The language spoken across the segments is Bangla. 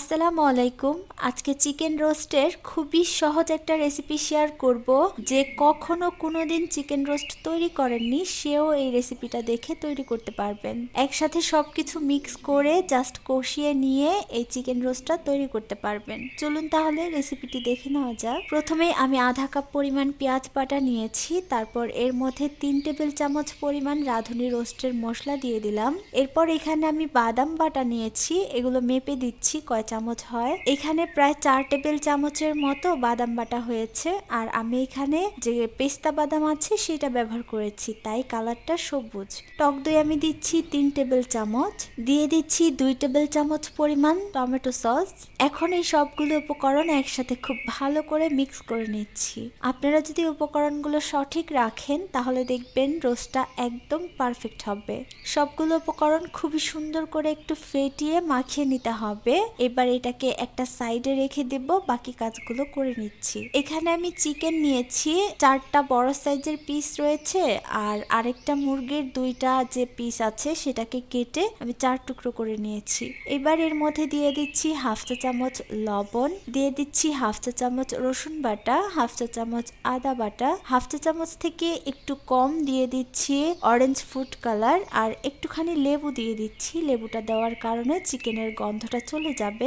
আসসালামু আলাইকুম। আজকে চিকেন রোস্টের খুবই সহজ একটা রেসিপি শেয়ার করব যে কখনো কোনোদিন চিকেন রোস্ট তৈরি করেননি, সেও এই রেসিপিটা দেখে তৈরি করতে পারবেন। একসাথে সবকিছু মিক্স করে জাস্ট কষিয়ে নিয়ে এই চিকেন রোস্টটা তৈরি করতে পারবেন। চলুন তাহলে রেসিপিটি দেখে নেওয়া যাক। প্রথমে আমি আধা কাপ পরিমাণ পেঁয়াজ বাটা নিয়েছি, তারপর এর মধ্যে তিন টেবিল চামচ পরিমাণ রাঁধুনি রোস্টের মশলা দিয়ে দিলাম। এরপর এখানে আমি বাদাম বাটা নিয়েছি, এগুলো মেপে দিচ্ছি কয় চামচ হয়। এখানে প্রায় চার টেবিল চামচের মতো বাদাম বাটা হয়েছে। আর আমি এখানে যে পেস্তা বাদাম আছে, সেটা ব্যবহার করেছি। তাই কালারটা সবুজ। টক দই আমি দিচ্ছি তিন টেবিল চামচ। দিয়ে দিচ্ছি দুই টেবিল চামচ পরিমাণ টমেটো সস। এখন এই সবগুলো উপকরণ একসাথে খুব ভালো করে মিক্স করে নিচ্ছি। আপনারা যদি উপকরণগুলো সঠিক রাখেন, তাহলে দেখবেন রোস্টটা একদম পারফেক্ট হবে। সবগুলো উপকরণ খুবই সুন্দর করে একটু ফেটিয়ে মাখিয়ে নিতে হবে। এবার এটাকে একটা সাইডে রেখে দেব, বাকি কাজগুলো করে নিচ্ছি। এখানে আমি চিকেন নিয়েছি, চারটা বড় সাইজের পিস রয়েছে আর আরেকটা মুরগির দুইটা যে পিস আছে সেটাকে কেটে আমি চার টুকরো করে নিয়েছি। এবার এর মধ্যে দিয়ে দিচ্ছি হাফ চা চামচ লবণ, দিয়ে দিচ্ছি হাফ চা চামচ রসুন বাটা, হাফ চা চামচ আদা বাটা, হাফ চা চামচ থেকে একটু কম দিয়ে দিচ্ছি অরেঞ্জ ফুড কালার আর একটুখানি লেবু দিয়ে দিচ্ছি। লেবুটা দেওয়ার কারণে চিকেনের গন্ধটা চলে যাবে।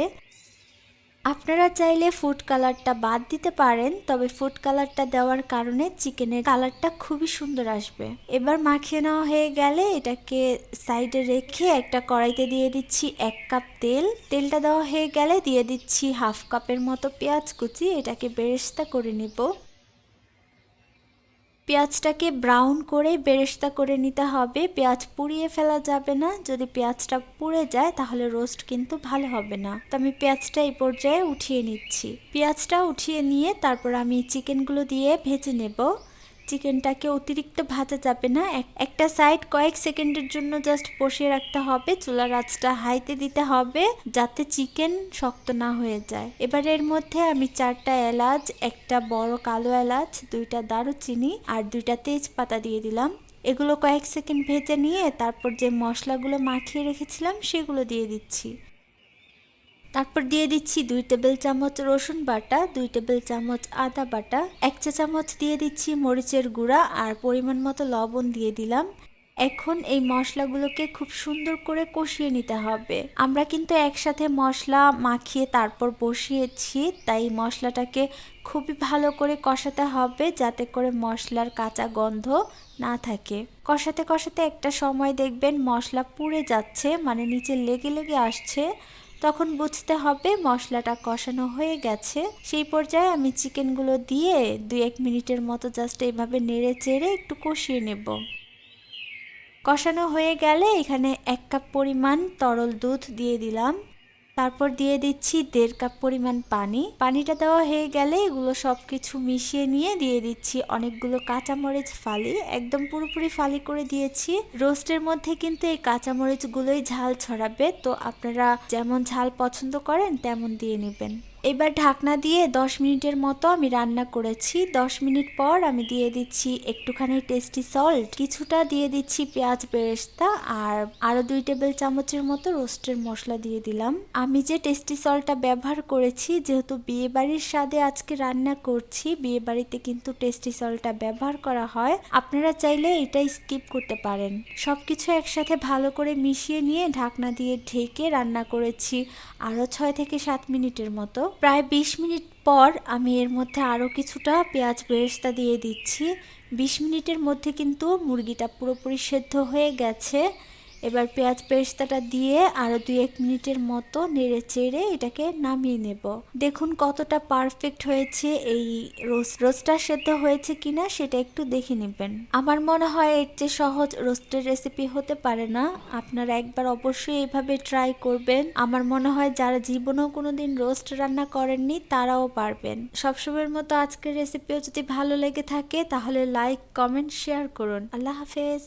আপনারা চাইলে ফুড কালারটা বাদ দিতে পারেন, তবে ফুড কালারটা দেওয়ার কারণে চিকেনের কালারটা খুবই সুন্দর আসবে। এবার মাখিয়ে নেওয়া হয়ে গেলে এটাকে সাইডে রেখে একটা কড়াইতে দিয়ে দিচ্ছি এক কাপ তেল। তেলটা দেওয়া হয়ে গেলে দিয়ে দিচ্ছি হাফ কাপের মতো পেঁয়াজ কুচি, এটাকে বেরেস্তা করে নিব। পেঁয়াজটাকে ব্রাউন করে বেরেস্তা করে নিতে হবে। পেঁয়াজ পুড়িয়ে ফেলা যাবে না। যদি পেঁয়াজটা পুড়ে যায়, তাহলে রোস্ট কিন্তু ভালো হবে না। তো আমি পেঁয়াজটা এই পর্যায়ে উঠিয়ে নিচ্ছি। পেঁয়াজটা উঠিয়ে নিয়ে তারপর আমি চিকেনগুলো দিয়ে ভেজে নেব। চিকেনটাকে অতিরিক্ত ভাজা যাবে না। একটা সাইড কয়েক সেকেন্ডের জন্য জাস্ট বসিয়ে রাখতে হবে। চুলার আঁচটা হাইতে দিতে হবে যাতে চিকেন শক্ত না হয়ে যায়। এবার এর মধ্যে আমি চারটা এলাচ, একটা বড় কালো এলাচ, দুইটা দারুচিনি আর দুইটা তেজপাতা দিয়ে দিলাম। এগুলো কয়েক সেকেন্ড ভেজে নিয়ে তারপর যে মশলাগুলো মাখিয়ে রেখেছিলাম সেগুলো দিয়ে দিচ্ছি। তারপর দিয়ে দিচ্ছি দুই টেবিল চামচ রসুন বাটা, দুই টেবিল চামচ আদা বাটা, এক চা চামচ দিয়ে দিচ্ছি মরিচের গুঁড়া আর পরিমাণ মতো লবণ দিয়ে দিলাম। এখন এই মশলাগুলোকে খুব সুন্দর করে কষিয়ে নিতে হবে। আমরা কিন্তু একসাথে মশলা মাখিয়ে তারপর বসিয়েছি, তাই মশলাটাকে খুবই ভালো করে কষাতে হবে যাতে করে মশলার কাঁচা গন্ধ না থাকে। কষাতে কষাতে একটা সময় দেখবেন মশলা পুড়ে যাচ্ছে মানে নিচে লেগে লেগে আসছে। তখন বুঝতে হবে মশলাটা কষানো হয়ে গেছে। সেই পর্যায়ে আমি চিকেনগুলো দিয়ে দুই এক মিনিটের মতো জাস্ট এইভাবে নেড়ে চেড়ে একটু কষিয়ে নেব। কষানো হয়ে গেলে এখানে এক কাপ পরিমাণ তরল দুধ দিয়ে দিলাম। তারপর দিয়ে দিচ্ছি দেড় কাপ পরিমাণ পানি। পানিটা দেওয়া হয়ে গেলে এগুলো সব কিছু মিশিয়ে নিয়ে দিয়ে দিচ্ছি অনেকগুলো কাঁচামরিচ ফালি। একদম পুরোপুরি ফালি করে দিয়েছি। রোস্টের মধ্যে কিন্তু এই কাঁচামরিচগুলোই ঝাল ছড়াবে, তো আপনারা যেমন ঝাল পছন্দ করেন তেমন দিয়ে নেবেন। এবার ঢাকনা দিয়ে 10 মিনিটের মতো আমি রান্না করেছি। 10 মিনিট পর আমি দিয়ে দিচ্ছি একটুখানি টেস্টি সল্ট কিছুটা দিয়ে দিচ্ছি পেঁয়াজ বেরেস্তা আর আরও দুই টেবিল চামচের মতো রোস্টের মশলা দিয়ে দিলাম। আমি যে টেস্টি সল্টটা ব্যবহার করেছি, যেহেতু বিয়ে বাড়ির স্বাদে আজকে রান্না করছি বিয়ে বাড়িতে কিন্তু টেস্টি সল্টটা ব্যবহার করা হয়। আপনারা চাইলে এটা স্কিপ করতে পারেন। সব কিছু একসাথে ভালো করে মিশিয়ে নিয়ে ঢাকনা দিয়ে ঢেকে রান্না করেছি আরও ছয় থেকে সাত মিনিটের মতো। প্রায় বিশ মিনিট পর আমি এর মধ্যে আরও কিছুটা পেঁয়াজ বেরেস্তা দিয়ে দিচ্ছি। বিশ মিনিটের মধ্যে কিন্তু মুরগিটা পুরোপুরি সেদ্ধ হয়ে গেছে। এবার পেঁয়াজ পেস্তাটা দিয়ে আরও দুই এক মিনিটের মতো নেড়ে চেড়ে এটাকে নামিয়ে নেব। দেখুন কতটা পারফেক্ট হয়েছে এই রোস্ট। রোস্টটা সেদ্ধ হয়েছে কিনা সেটা একটু দেখে নেবেন। আমার মনে হয় এর চেয়ে সহজ রোস্টের রেসিপি হতে পারে না। আপনারা একবার অবশ্যই এইভাবে ট্রাই করবেন। আমার মনে হয় যারা জীবনেও কোনোদিন রোস্ট রান্না করেননি তারাও পারবেন। সবসময়ের মতো আজকের রেসিপিও যদি ভালো লেগে থাকে তাহলে লাইক, কমেন্ট, শেয়ার করুন। আল্লাহ হাফেজ।